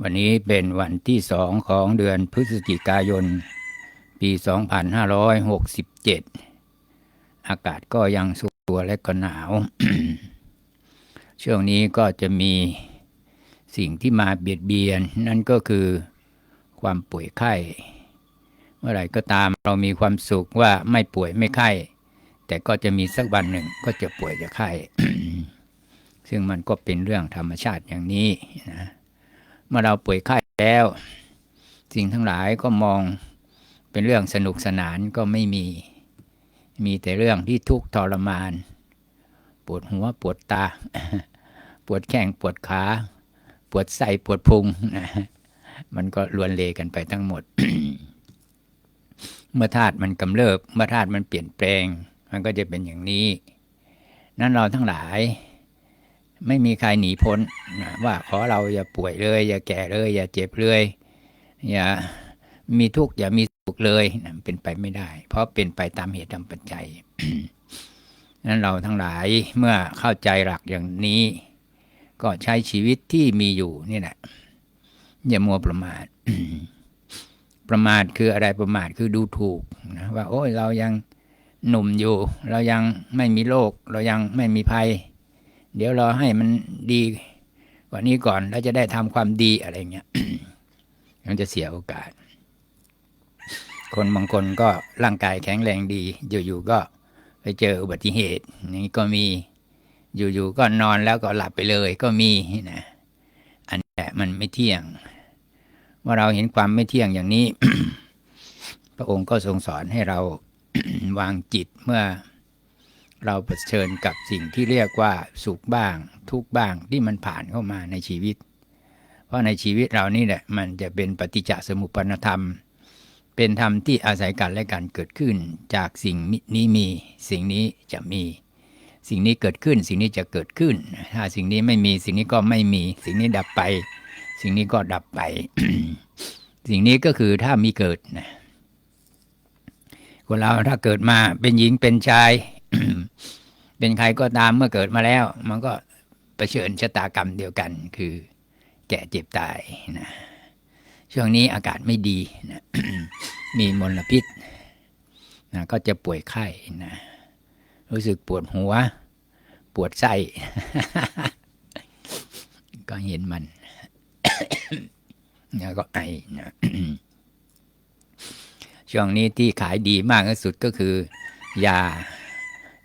วันนี้เป็นวันที่สองของเดือนพฤศจิกายน ปี 2567 อากาศก็ยังสุกตัวและก็หนาว ช่วงนี้ก็จะมีสิ่งที่มาเบียดเบียน นั่นก็คือความป่วยไข้ เมื่อไหร่ก็ตามเรามีความสุขว่าไม่ป่วยไม่ไข้ แต่ก็จะมีสักวันหนึ่งก็จะป่วยจะไข้ ซึ่งมันก็เป็นเรื่องธรรมชาติอย่างนี้นะ มื่อเราป่วยไข้แล้ว สิ่งทั้งหลายก็มองเป็นเรื่องสนุกสนานก็ไม่มี มีแต่เรื่องที่ทุกข์ทรมาน ปวดหัวปวดตา ปวดแข้งปวดขา ปวดไส้ปวดพุงนะมันก็ลวนเลกันไปทั้งหมด เมื่อธาตุมันกำเริบ เมื่อธาตุมันเปลี่ยนแปลง มันก็จะเป็นอย่างนี้ นั้นเราทั้งหลาย ไม่มีใครหนีพ้นว่าขอเราอย่าป่วยเลย อย่าแก่เลย อย่าเจ็บเลย อย่ามีทุกข์อย่ามีสุขเลยนะเป็นไปไม่ได้ เพราะเป็นไปตามเหตุตามปัจจัยนั้นเราทั้งหลายเมื่อเข้าใจหลักอย่างนี้ ก็ใช้ชีวิตที่มีอยู่นี่แหละอย่ามัวประมาทประมาทคืออะไรประมาทคือดูถูกนะว่า โอ้ยเรายังหนุ่มอยู่ เรายังไม่มีโรคเรายังไม่มีภัย เดี๋ยวราให้มันดีกว่านี้ก่อนแล้วจะได้ทำความดีอะไรเงี้ยมันจะเสียโอกาส คนบางคนก็ร่างกายแข็งแรงดี อยู่ๆก็ไปเจออุบัติเหตุนี่ก็มีอยู่ๆก็นอนแล้วก็หลับไปเลยก็มีนะ อันนี้มันไม่เที่ยง เมื่อเราเห็นความไม่เที่ยงอย่างนี้ พระองค์ก็ทรงสอนให้เราวางจิตเมื่อ เราเผชิญกับสิ่งที่เรียกว่าสุขบ้าง ทุกบ้างที่มันผ่านเข้ามาในชีวิต เพราะในชีวิตเรานี่แหละมันจะเป็นปฏิจจสมุปนธรรม เป็นธรรมที่อาศัยกันและกันเกิดขึ้น จากสิ่งนี้มี สิ่งนี้จะมี สิ่งนี้เกิดขึ้น สิ่งนี้จะเกิดขึ้น ถ้าสิ่งนี้ไม่มีสิ่งนี้ก็ไม่มี สิ่งนี้ดับไป สิ่งนี้ก็ดับไป สิ่งนี้ก็คือถ้ามีเกิดนะคนเราถ้าเกิดมาเป็นหญิงเป็นชาย เป็นใครก็ตามเมื่อเกิดมาแล้ว มันก็เผชิญชะตากรรมเดียวกัน คือแก่เจ็บตายนะช่วงนี้อากาศไม่ดีนะมีมลพิษนะก็จะป่วยไข้นะรู้สึกปวดหัว ปวดไส้ ก็เห็นมันแล้วก็ไอนะช่วงนี้ที่ขายดีมากที่สุดก็คือ ยา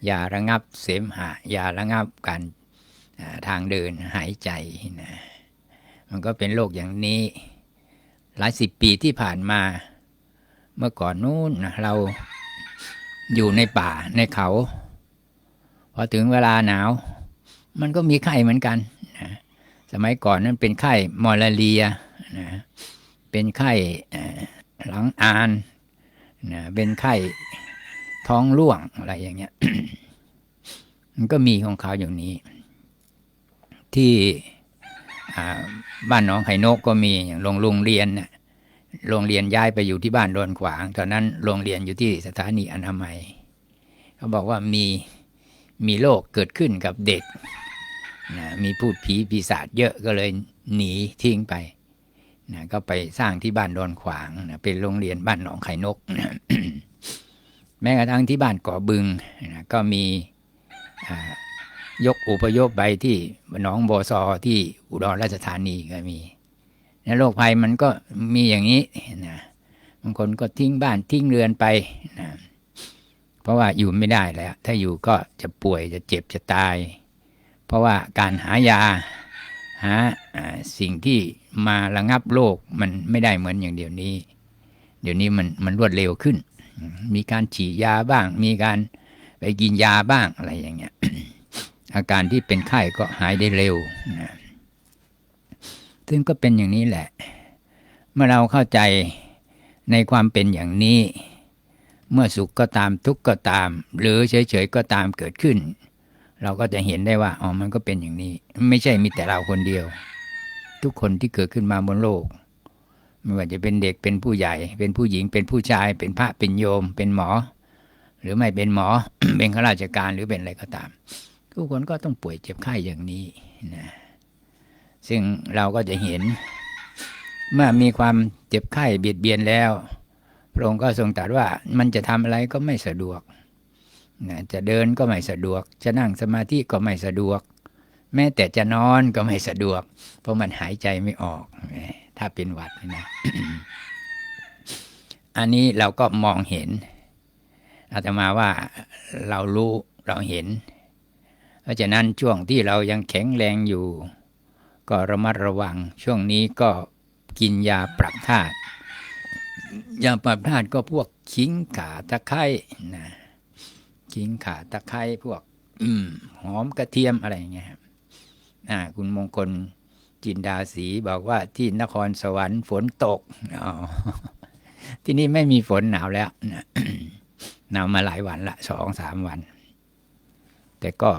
ยาระงับเสมหะ ยาระงับการทางเดินหายใจนะมันก็เป็นโรคอย่างนี้ หลายสิบปีที่ผ่านมา เมื่อก่อนนู้นนะเราอยู่ในป่าในเขาพอถึงเวลาหนาว มันก็มีไข้เหมือนกันนะสมัยก่อนนั้นเป็นไข้มอลาเรียนะเป็นไข้หลังอานนะเป็นไข้ ท้องร่วงอะไรอย่างเงี้ย มันก็มีของเขาอย่างนี้ ที่บ้านหนองไข่นกก็มีอย่างโรงเรียนนะโรงเรียนย้ายไปอยู่ที่บ้านโดนขวางตอนนั้นโรงเรียนอยู่ที่สถานีอนามัยเขาบอกว่ามีมีโรคเกิดขึ้นกับเด็กนะมีพูดผีปีศาจเยอะก็เลยหนีทิ้งไปนะก็ไปสร้างที่บ้านโดนขวางนะเป็นโรงเรียนบ้านหนองไข่นกนะ แม้กระทั่งที่บ้านก่อบึงนะก็มียกอุปยพไปที่หนองบอซอที่อุดรราชธานีก็มีนะโรคภัยมันก็มีอย่างนี้นะบางคนก็ทิ้งบ้านทิ้งเรือนไปนะเพราะว่าอยู่ไม่ได้แล้ว ถ้าอยู่ก็จะป่วยจะเจ็บจะตาย เพราะว่าการหายาหาสิ่งที่มาระงับโรคมันไม่ได้เหมือนอย่างเดียวนี้ เดี๋ยวนี้มันมันรวดเร็วขึ้น มีการฉีดยาบ้าง มีการไปกินยาบ้างอะไรอย่างเงี้ย อาการที่เป็นไข้ก็หายได้เร็วนะซึ่งก็เป็นอย่างนี้แหละ เมื่อเราเข้าใจในความเป็นอย่างนี้ เมื่อสุขก็ตามทุกข์ก็ตาม หรือเฉยๆก็ตามเกิดขึ้น เราก็จะเห็นได้ว่าอ๋อมันก็เป็นอย่างนี้ ไม่ใช่มีแต่เราคนเดียว ทุกคนที่เกิดขึ้นมาบนโลก ไม่ว่าจะเป็นเด็กเป็นผู้ใหญ่ เป็นผู้หญิงเป็นผู้ชาย เป็นพระเป็นโยม เป็นหมอ หรือไม่เป็นหมอ เป็นข้าราชการหรือเป็นอะไรก็ตาม ทุกคนก็ต้องป่วยเจ็บไข้อย่างนี้นะซึ่งเราก็จะเห็น เมื่อมีความเจ็บไข้เบียดเบียนแล้ว พระองค์ก็ทรงตรัสว่ามันจะทำอะไรก็ไม่สะดวกนะจะเดินก็ไม่สะดวก จะนั่งสมาธิก็ไม่สะดวก แม้แต่จะนอนก็ไม่สะดวก เพราะมันหายใจไม่ออก ถ้าเป็นหวัดนะ อันนี้เราก็มองเห็น อาตมาว่าเรารู้เราเห็น เพราะฉะนั้นช่วงที่เรายังแข็งแรงอยู่ ก็ระมัดระวัง ช่วงนี้ก็กินยาปรับธาตุยาปรับธาตุก็พวกขิงขาตะไคร้นะขิงขาตะไคร้พวก อืมหอมกระเทียมอะไรเงี้ยครับอ่า คุณมงคล จินดาสีบอกว่าที่นครสวรรค์ฝนตกที่นี่ไม่มีฝนหนาวแล้วหนาวมาหลายวันละสองสามวัน แต่ก็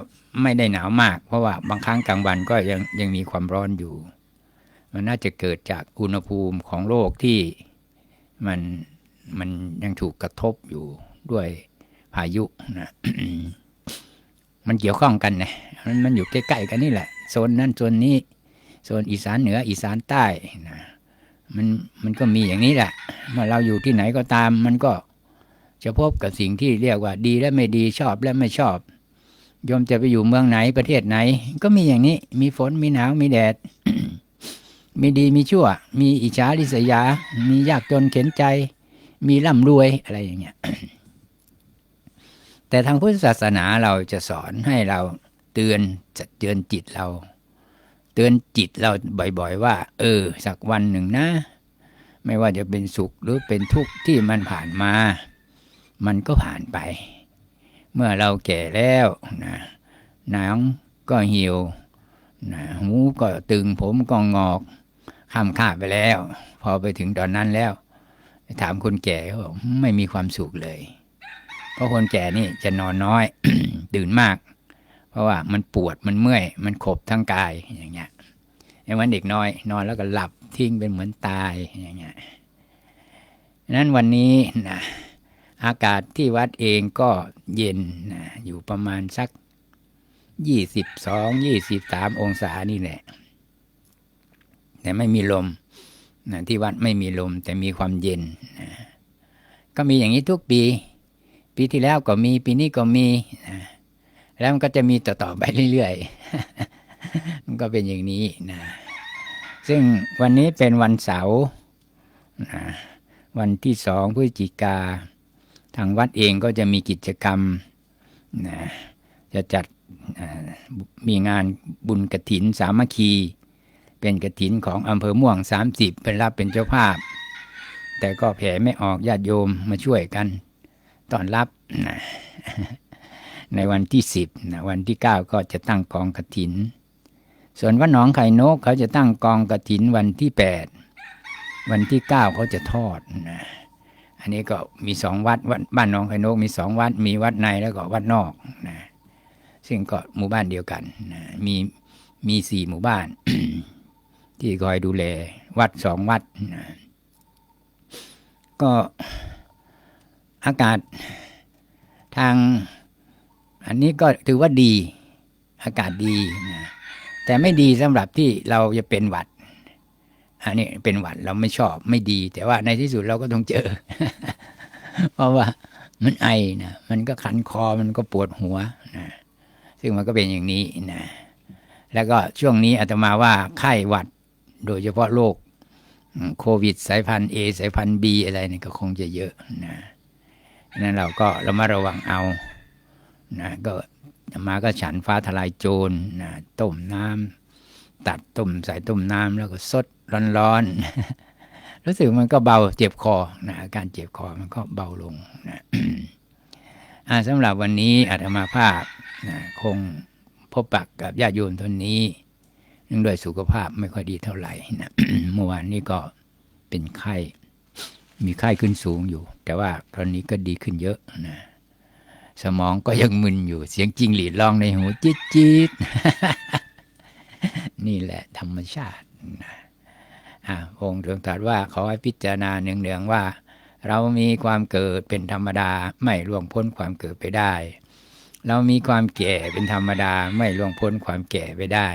ไม่ได้หนาวมาก เพราะว่าบางครั้งกลางวันก็ยังยังมีความร้อนอยู่ มันน่าจะเกิดจากอุณหภูมิของโลกที่มันมันยังถูกกระทบอยู่ด้วยพายุนะมันเกี่ยวข้องกันนะมันมันอยู่ใกล้ๆกันนี่แหละโซนนั้นโซนนี้ โซนอีสานเหนืออีสานใต้นะมันมันก็มีอย่างนี้แหละ เมื่อเราอยู่ที่ไหนก็ตาม มันก็จะพบกับสิ่งที่เรียกว่าดีและไม่ดีชอบและไม่ชอบโยมจะไปอยู่เมืองไหนประเทศไหน ก็มีอย่างนี้ มีฝนมีหนาวมีแดด มีดีมีชั่ว มีอิจฉาริษยา มียากจนเข็นใจ มีร่ำรวยอะไรอย่างเงี้ยแต่ทางพุทธศาสนาเราจะสอนให้เราเตือนจะเตือนจิตเรา ตือนจิตเราบ่อยๆว่า เออ สักวันหนึ่งนะ ไม่ว่าจะเป็นสุขหรือเป็นทุกข์ที่มันผ่านมา มันก็ผ่านไป เมื่อเราแก่แล้วนะหนังก็เหี่ยวนะหูก็ตึงผมก็งอกข้ามค่าไปแล้ว พอไปถึงตอนนั้นแล้ว ถามคนแก่เขาบอกไม่มีความสุขเลย เพราะคนแก่นี่จะนอนน้อย ตื่นมาก ราะว่ามันปวดมันเมื่อย มันขบทั้งกายอย่างเงี้ยอย่างวันเด็กน้อย นอนแล้วก็หลับทิ้งเป็นเหมือนตายอย่างเงี้ยนั้นวันนี้นะอากาศที่วัดเองก็เย็นนะอยู่ประมาณสักยี่สิบสองยี่สิบสามองศานี่แหละ แต่ไม่มีลมนะที่วัดไม่มีลมแต่มีความเย็นนะก็มีอย่างนี้ทุกปี ปีที่แล้วก็มีปีนี้ก็มีนะ แล้วมันก็จะมีต่อๆไปเรื่อยๆ มันก็เป็นอย่างนี้นะ ซึ่งวันนี้เป็นวันเสาร์นะวันที่สองพฤศจิกา ทางวัดเองก็จะมีกิจกรรมนะจะจัดมีงานบุญกระถินสามัคคี เป็นกระถินของอำเภอม่วง 30 เป็นรับเป็นเจ้าภาพ แต่ก็แผ่ไม่ออกญาติโยมมาช่วยกันตอนรับนะ ในวันที่ 10นะวันที่ 9 ก็จะตั้งกองกระถิน ส่วนวัดหนองไข่นกเขาจะตั้งกองกระถินวันที่ 8 วันที่ 9 เขาจะทอดนะอันนี้ก็มีสองวัดวัดบ้านหนองไข่นกมีสองวัด มีวัดในแล้วก็วัดนอกนะซึ่งก็หมู่บ้านเดียวกันนะมีมีสี่หมู่บ้าน ที่คอยดูแล วัดสองวัดนะก็อากาศทาง อันนี้ก็ถือว่าดี อากาศดีนะแต่ไม่ดีสำหรับที่เราจะเป็นหวัด อันนี้เป็นหวัดเราไม่ชอบไม่ดี แต่ว่าในที่สุดเราก็ต้องเจอ เพราะว่ามันไอนะมันก็ขันคอมันก็ปวดหัวนะซึ่งมันก็เป็นอย่างนี้นะแล้วก็ช่วงนี้อาตมาว่าไข้หวัด โดยเฉพาะโรคโควิด สายพันธุ์ A สายพันธุ์ B อะไรนี่ก็คงจะเยอะนะนั้นเราก็เรามาระวังเอา นะก็มาก็ฉันฟ้าทลายโจรนะต้มน้ำตัดต้มใส่ต้มน้ำแล้วก็สดร้อนๆ รู้สึกมันก็เบาเจ็บคอนะการเจ็บคอมันก็เบาลงนะสำหรับวันนี้อาตมาภาพนะคงพบปะกับญาติโยมท่านนี้เนื่องด้วยสุขภาพไม่ค่อยดีเท่าไหร่นะเมื่อวานนี้ก็เป็นไข้ มีไข้ขึ้นสูงอยู่ แต่ว่าตอนนี้ก็ดีขึ้นเยอะนะ สมองก็ยังมึนอยู่ เสียงจริงหลีดร้องในหูจี๊ดจี๊ดนี่แหละธรรมชาตินะอ่าองค์ทรงตรัสว่าขอให้พิจารณาเนืองๆว่า เรามีความเกิดเป็นธรรมดาไม่ล่วงพ้นความเกิดไปได้ เรามีความแก่เป็นธรรมดาไม่ล่วงพ้นความแก่ไปได้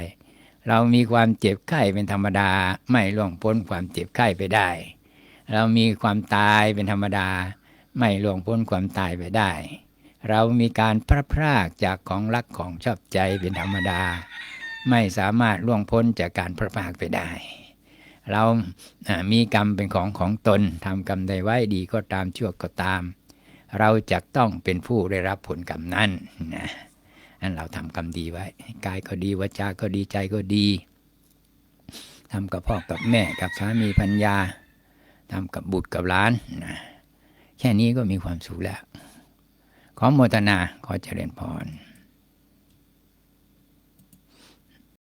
เรามีความเจ็บไข้เป็นธรรมดา ไม่ล่วงพ้นความเจ็บไข้ไปได้ เรามีความตายเป็นธรรมดา ไม่ล่วงพ้นความตายไปได้ เรามีการพลัดพรากจากของรักของชอบใจเป็นธรรมดา ไม่สามารถล่วงพ้นจากการพลัดพรากไปได้ เรามีกรรมเป็นของของตนทำกรรมใดไว้ดีก็ตามชั่วก็ตาม เราจะต้องเป็นผู้ได้รับผลกรรมนั้นนะนั่นเราทำกรรมดีไว้กายก็ดีวาจาก็ดีใจก็ดีทำกับพ่อกับแม่กับสามีพัญญาทำกับบุตรกับหล้านนะแค่นี้ก็มีความสุขแล้ว ขอโมทนาขอเจริญพร